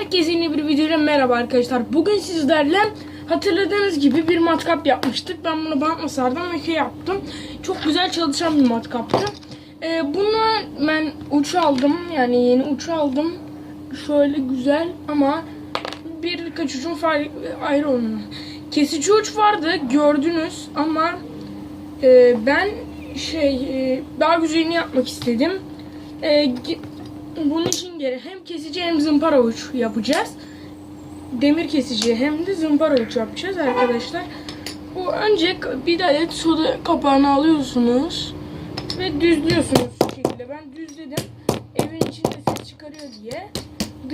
Herkese yeni bir videoyla merhaba arkadaşlar. Bugün sizlerle hatırladığınız gibi bir matkap yapmıştık. Ben bunu bant masardan şey yaptım. Çok güzel çalışan bir matkaptı. Ee, bunu ben uç aldım. Yani yeni uç aldım. Şöyle güzel ama birkaç ucun ayrı onun. Kesici uç vardı gördünüz ama e, ben şey e, daha güzelini yapmak istedim. E, bunun için geri hem kesici hem zımpara uç yapacağız. Demir kesici hem de zımpara uç yapacağız arkadaşlar. Bu önce bir adet soda kapağını alıyorsunuz ve düzlüyorsunuz şu şekilde. Ben düzledim. Evin içinde ses çıkarıyor diye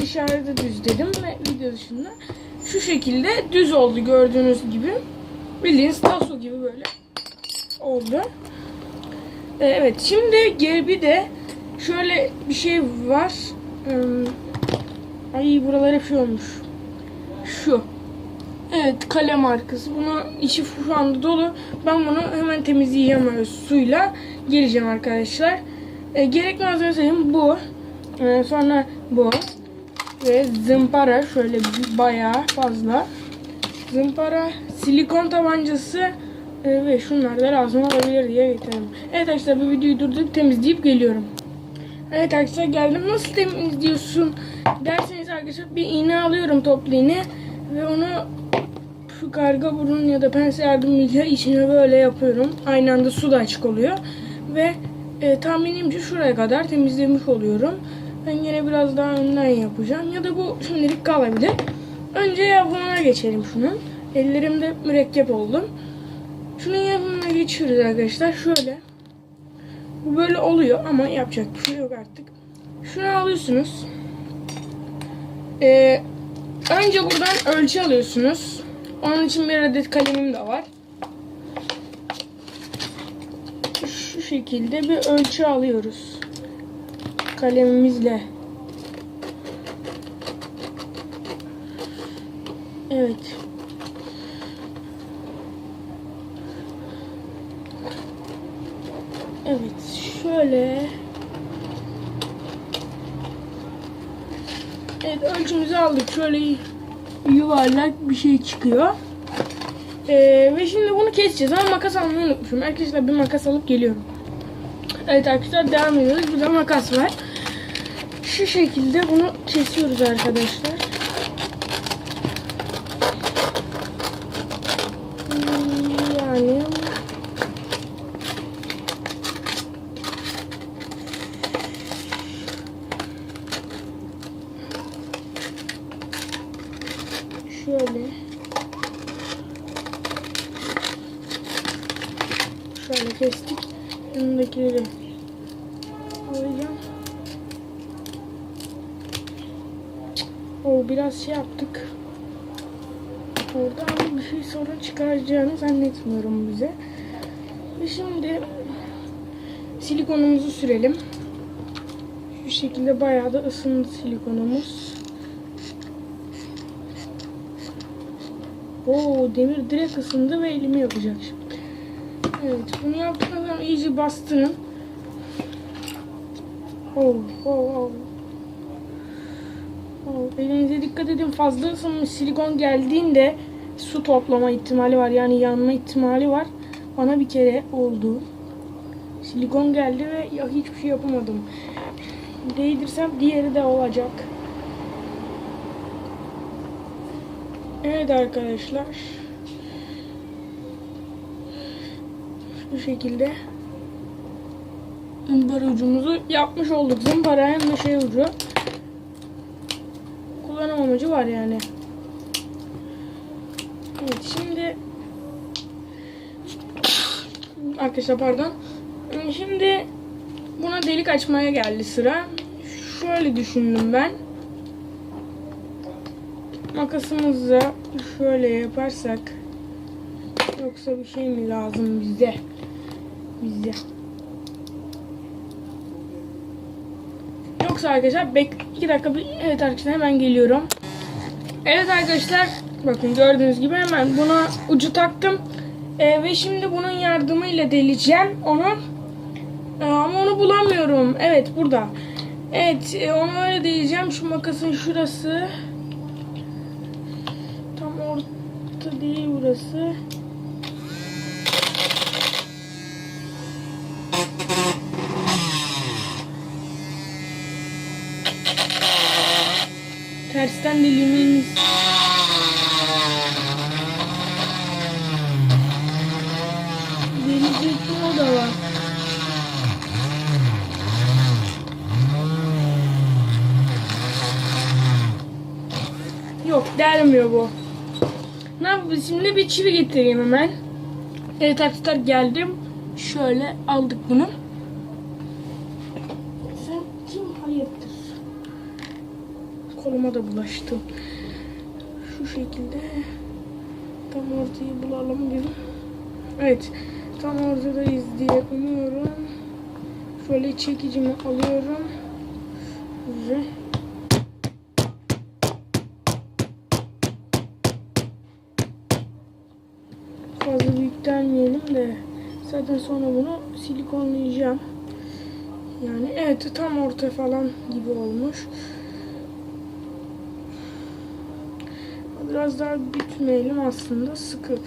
dışarıda düzledim ve video dışında şu şekilde düz oldu gördüğünüz gibi. Bildiğiniz taso gibi böyle oldu. Ee, Evet şimdi geri bir de şöyle bir şey var. Hmm, Ay buralar hep şey olmuş. Şu. Evet kalem markası. Bunu içi şu anda dolu. Ben bunu hemen temizleyeceğim öyle suyla. Geleceğim arkadaşlar. Ee, gerek malzeme sayayım bu. Ee, sonra bu. Ve zımpara şöyle bayağı fazla. Zımpara, silikon tabancası e, ve şunlar da lazım olabilir diye getirdim. Evet arkadaşlar bu videoyu durdurup temizleyip geliyorum. Evet arkadaşlar geldim. Nasıl temizliyorsun derseniz arkadaşlar bir iğne alıyorum toplu iğne ve onu şu karga burun ya da pense yardımıyla içine böyle yapıyorum. Aynı anda su da açık oluyor. Ve e, tahminimce şuraya kadar temizlemiş oluyorum. Ben yine biraz daha önden yapacağım. Ya da bu şimdilik kalabilir. Önce yapımına geçelim şunun. Ellerimde mürekkep oldum. Şunun yapımına geçiyoruz arkadaşlar. Şöyle. Bu böyle oluyor ama yapacak bir şey yok artık. Şunu alıyorsunuz. Ee, önce buradan ölçü alıyorsunuz. Onun için bir adet kalemim de var. Şu şekilde bir ölçü alıyoruz. Kalemimizle. Evet. Evet şöyle. Evet ölçümüzü aldık. Şöyle yuvarlak bir şey çıkıyor. Ee, ve şimdi bunu keseceğiz ama makas almayı unutmuşum. Arkadaşlar bir makas alıp geliyorum. Evet arkadaşlar devam ediyoruz. Burada makas var. Şu şekilde bunu kesiyoruz arkadaşlar Hmm, yani şöyle şöyle kestik alacağım. O biraz şey yaptık. Oradan bir şey sorun çıkaracağını zannetmiyorum bize. Ve şimdi silikonumuzu sürelim. Şu şekilde bayağı da ısındı silikonumuz. Oo demir direkt ısındı ve elimi yapacak şimdi. Evet bunu yaptıktan sonra iyice bastırın. Oh oh oh. Oh, elinize dikkat edin fazla silikon geldiğinde su toplama ihtimali var yani yanma ihtimali var. Bana bir kere oldu. Silikon geldi ve ya hiçbir şey yapamadım. Değdirsem diğeri de olacak. Evet arkadaşlar. Bu şekilde zımpara ucumuzu yapmış olduk. Zımpara hem de şey ucu. Kullanım amacı var yani. Evet şimdi arkadaşlar pardon. Şimdi buna delik açmaya geldi sıra. Şöyle düşündüm ben makasımızla şöyle yaparsak yoksa bir şey mi lazım bize Bizde. Yoksa arkadaşlar bek 2 dakika bir evet arkadaşlar hemen geliyorum. Evet arkadaşlar bakın gördüğünüz gibi hemen buna ucu taktım. Ee, ve şimdi bunun yardımıyla deleceğim onu. Ee, ama onu bulamıyorum. Evet burada. Evet e, onu öyle deleceğim. Şu makasın şurası. Tam orta değil burası. Dilimimiz. Gelecekti o da var. Yok delmiyor bu. Ne yapacağız şimdi bir çivi getireyim hemen. Evet arkadaşlar geldim. Şöyle aldık bunu. Sen kim hayırdır? Koluma da bulaştı. Şu şekilde tam ortayı bulalım dedim. Evet tam ortadayız diye umuyorum. Şöyle çekicimi alıyorum. Ve fazla büyüklenmeyelim de zaten sonra bunu silikonlayacağım. Yani evet tam orta falan gibi olmuş. Biraz daha bütmeyelim aslında sıkı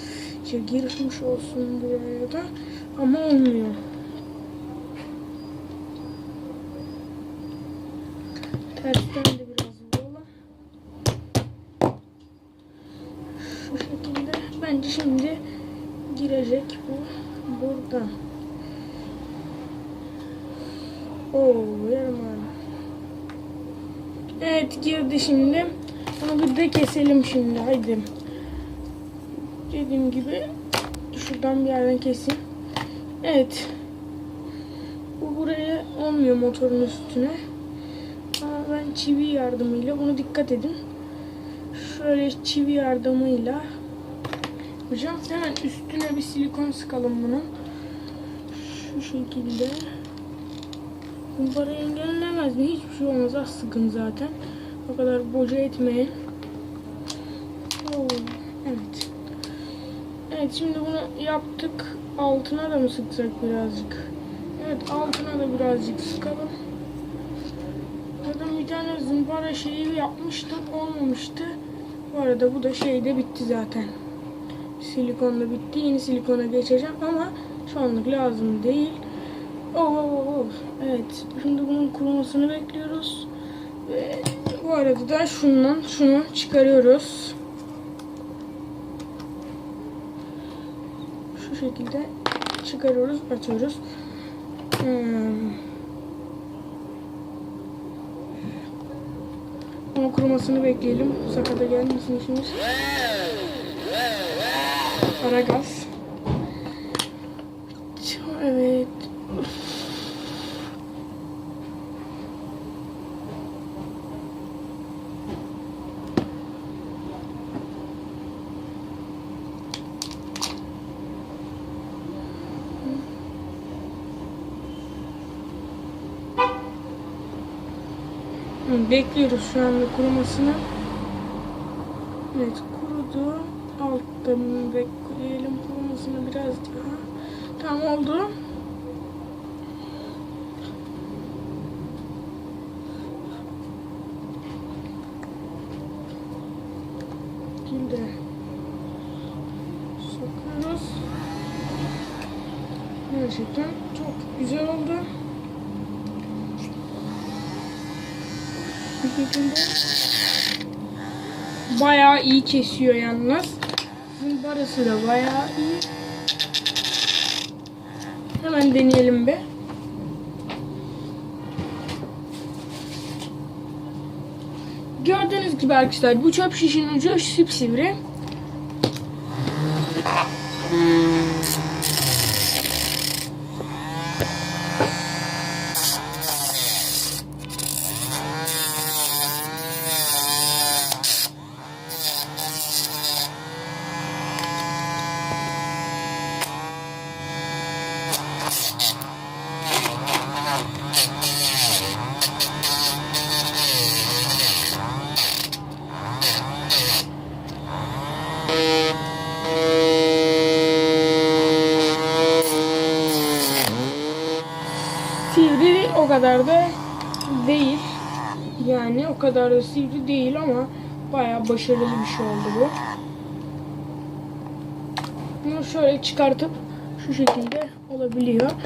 şey, girmiş olsun buraya da ama olmuyor. Tersten de biraz vuralım. Şu şekilde bence şimdi girecek bu buradan. Oo yarım. Evet girdi şimdi. Bunu bir de keselim şimdi haydi. Dediğim gibi şuradan bir yerden keseyim. Evet. Bu buraya olmuyor motorun üstüne. Ama ben çivi yardımıyla bunu dikkat edin. Şöyle çivi yardımıyla Hocam hemen üstüne bir silikon sıkalım bunun. Şu şekilde. Kumpara engellemez mi? Hiçbir şey olmaz. Az sıkın zaten. O kadar boca etmeyin. Evet. Evet şimdi bunu yaptık. Altına da mı sıksak birazcık? Evet altına da birazcık sıkalım. Zaten bir tane zımpara şeyi yapmıştım. Olmamıştı. Bu arada bu da şey de bitti zaten. Silikon da bitti. Yeni silikona geçeceğim ama şu anlık lazım değil. Oo, oo, oo. Evet. Şimdi bunun kurumasını bekliyoruz. Ve bu arada da şundan şunu çıkarıyoruz. Şu şekilde çıkarıyoruz, atıyoruz. Hmm. Ama kurumasını bekleyelim. Sakata gelmesin işimiz. Ara gaz. Evet. Hı, Bekliyoruz şu anda kurumasını. Evet kurudu. Alttan bekleyelim kurumasını biraz daha. Tamam oldu. Şimdi sokuyoruz. Gerçekten çok güzel oldu. Şekilde bayağı iyi kesiyor yalnız. Zımbarası da bayağı iyi. Hemen deneyelim bir. Gördüğünüz gibi arkadaşlar bu çöp şişinin ucu sipsivri. Sivri o kadar da değil. Yani o kadar da sivri değil ama bayağı başarılı bir şey oldu bu. bunu şöyle çıkartıp şu şekilde olabiliyor.